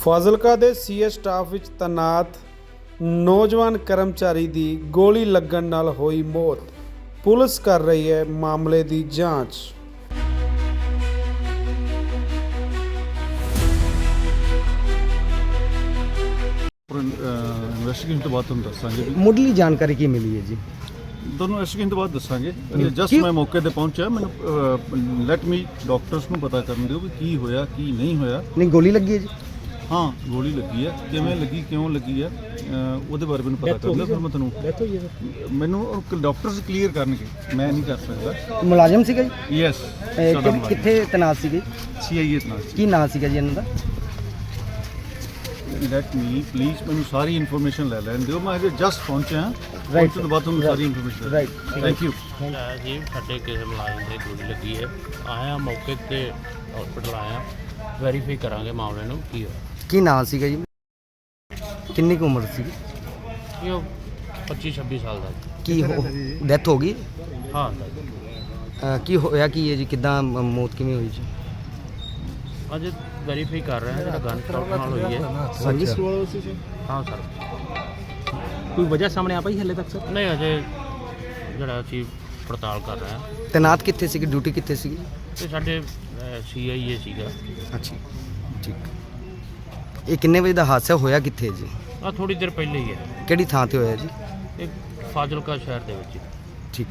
ਫਾਜ਼ਿਲਕਾ ਦੇ CS staff ਵਿੱਚ ਤੈਨਾਤ ਨੌਜਵਾਨ ਕਰਮਚਾਰੀ ਦੀ ਗੋਲੀ ਲੱਗਣ ਨਾਲ ਹੋਈ ਮੌਤ। ਪੁਲਿਸ ਕਰ ਰਹੀ ਹੈ ਮਾਮਲੇ ਦੀ ਜਾਂਚ। ਇਨਵੈਸਟੀਗੇਸ਼ਨ ਤੋਂ ਬਾਅਦ ਤੁਹਾਨੂੰ ਦੱਸਾਂਗੇ ਜੀ। ਮੁੱਢਲੀ ਜਾਣਕਾਰੀ ਕੀ ਮਿਲੀ ਹੈ ਜੀ? ਤੁਹਾਨੂੰ ਇਨਵੈਸਟੀਗੇਸ਼ਨ ਤੋਂ ਬਾਅਦ ਦੱਸਾਂਗੇ। ਜਸਟ ਕੀ- ਮੈਂ ਮੌਕੇ ਤੇ ਪਹੁੰਚਿਆ। ਮੈਨੂੰ ਲੈਟ ਮੀ ਡਾਕਟਰਸ ਨੂੰ ਪਤਾ ਕਰਨ ਦਿਓ ਵੀ ਕੀ ਹੋਇਆ ਕੀ ਨਹੀਂ ਹੋਇਆ। ਨਹੀਂ ਗੋਲੀ ਲੱਗੀ ਹੈ ਜੀ? ਹਾਂ ਗੋਲੀ ਲੱਗੀ ਹੈ। ਕਿਵੇਂ ਲੱਗੀ ਕਿਉਂ ਲੱਗੀ ਹੈ ਅਹ, ਉਹਦੇ ਬਾਰੇ ਮੈਨੂੰ ਪਤਾ ਕਰ ਲਿਓ ਫਿਰ? ਮੈਂ ਤੁਹਾਨੂੰ ਡੈਥ ਹੋਈ ਹੈ ਮੈਨੂੰ ਡਾਕਟਰਸ ਕਲੀਅਰ ਕਰਨਗੇ। ਮੈਂ ਨਹੀਂ ਕਰ ਸਕਦਾ। ਮੁਲਾਜ਼ਮ ਸੀਗਾ ਜੀ? ਯੈਸ ਇਹ ਕਿ- ਕਿੱਥੇ ਤੈਨਾਤ ਸੀਗੇ ਸੀਆਈਏ ਨਾਲ ਕੀ ਨਾਂ ਸੀਗਾ ਜੀ ਇਹਨਾਂ ਦਾ? ਲੈਟ ਮੀ ਪਲੀਜ਼ ਮੈਨੂੰ ਸਾਰੀ ਇਨਫੋਰਮੇਸ਼ਨ ਲੈ ਲੈਣ ਦਿਓ। ਮੈਂ ਅਜੇ ਜਸਟ ਪਹੁੰਚਿਆ ਹਾਂ। Right, ਪਹੁੰਚਣ ਤੋਂ ਬਾਅਦ ਤੁਹਾਨੂੰ ਸਾਰੀ ਇਨਫੋਰਮੇਸ਼ਨ Right, ਥੈਂਕ ਯੂ ਜੀ ਸਾਡੇ ਕਿਸੇ ਮੁਲਾਜ਼ਮ ਦੇ ਗੋਲੀ ਲੱਗੀ ਹੈ। ਆਇਆ ਮੌਕੇ ਤੇ ਹਸਪੀਟਲ ਆਇਆ। ਵੈਰੀਫਾਈ ਕਰਾਂਗੇ ਮਾਮਲੇ ਨੂੰ ਕੀ ਹੋਇਆ। ਕੀ ਨਾਂ ਸੀਗਾ ਜੀ? ਕਿੰਨੀ ਕੁ ਉਮਰ ਸੀਗੀ? ਇਹ ਉਹ 25 26 ਸਾਲ ਦਾ ਜੀ। ਕੀ ਡੈਥ ਹੋ ਗਈ? ਹਾਂ ਅਹ ਕੀ ਹੋਇਆ ਕੀ ਹੈ ਜੀ? ਕਿਦਾਂ ਮੌਤ ਕਿਵੇਂ ਹੋਈ ਜੀ? ਅਜੇ ਵੈਰੀਫਾਈ ਕਰ ਰਹੇ ਹਾਂ ਜਿਹੜਾ ਗਨ ਸ਼ਾਟ ਨਾਲ ਹੋਈ ਹੈ। ਸਰਵਿਸ ਹਾਂ ਸਰ। ਕੋਈ ਵਜ੍ਹਾ ਸਾਹਮਣੇ ਆ ਪਾਈ ਹਲੇ ਤੱਕ ਸਰ? ਨਹੀਂ ਅਜੇ ਜਿਹੜਾ ਅਸੀਂ ਪੜਤਾਲ ਕਰ ਰਹੇ ਹਾਂ। ਤੈਨਾਤ ਕਿੱਥੇ ਸੀਗੀ? ਡਿਊਟੀ ਕਿੱਥੇ ਸੀਗੀ? ਤੇ ਸਾਡੇ ਸੀਆਈਏ ਸੀਗਾ। ਅੱਛਾ ਠੀਕ। ਇਹ ਕਿੰਨੇ ਵਜੇ ਦਾ ਹਾਦਸਾ ਹੋਇਆ ਕਿੱਥੇ ਜੀ? ਆ ਥੋੜੀ ਦੇਰ ਪਹਿਲੇ ਹੀ ਹੈ। ਕਿਹੜੀ ਥਾਂ ਤੇ ਹੋਇਆ ਜੀ? ਇਹ ਫਾਜ਼ਿਲਕਾ ਸ਼ਹਿਰ ਦੇ ਵਿੱਚ। ਠੀਕ।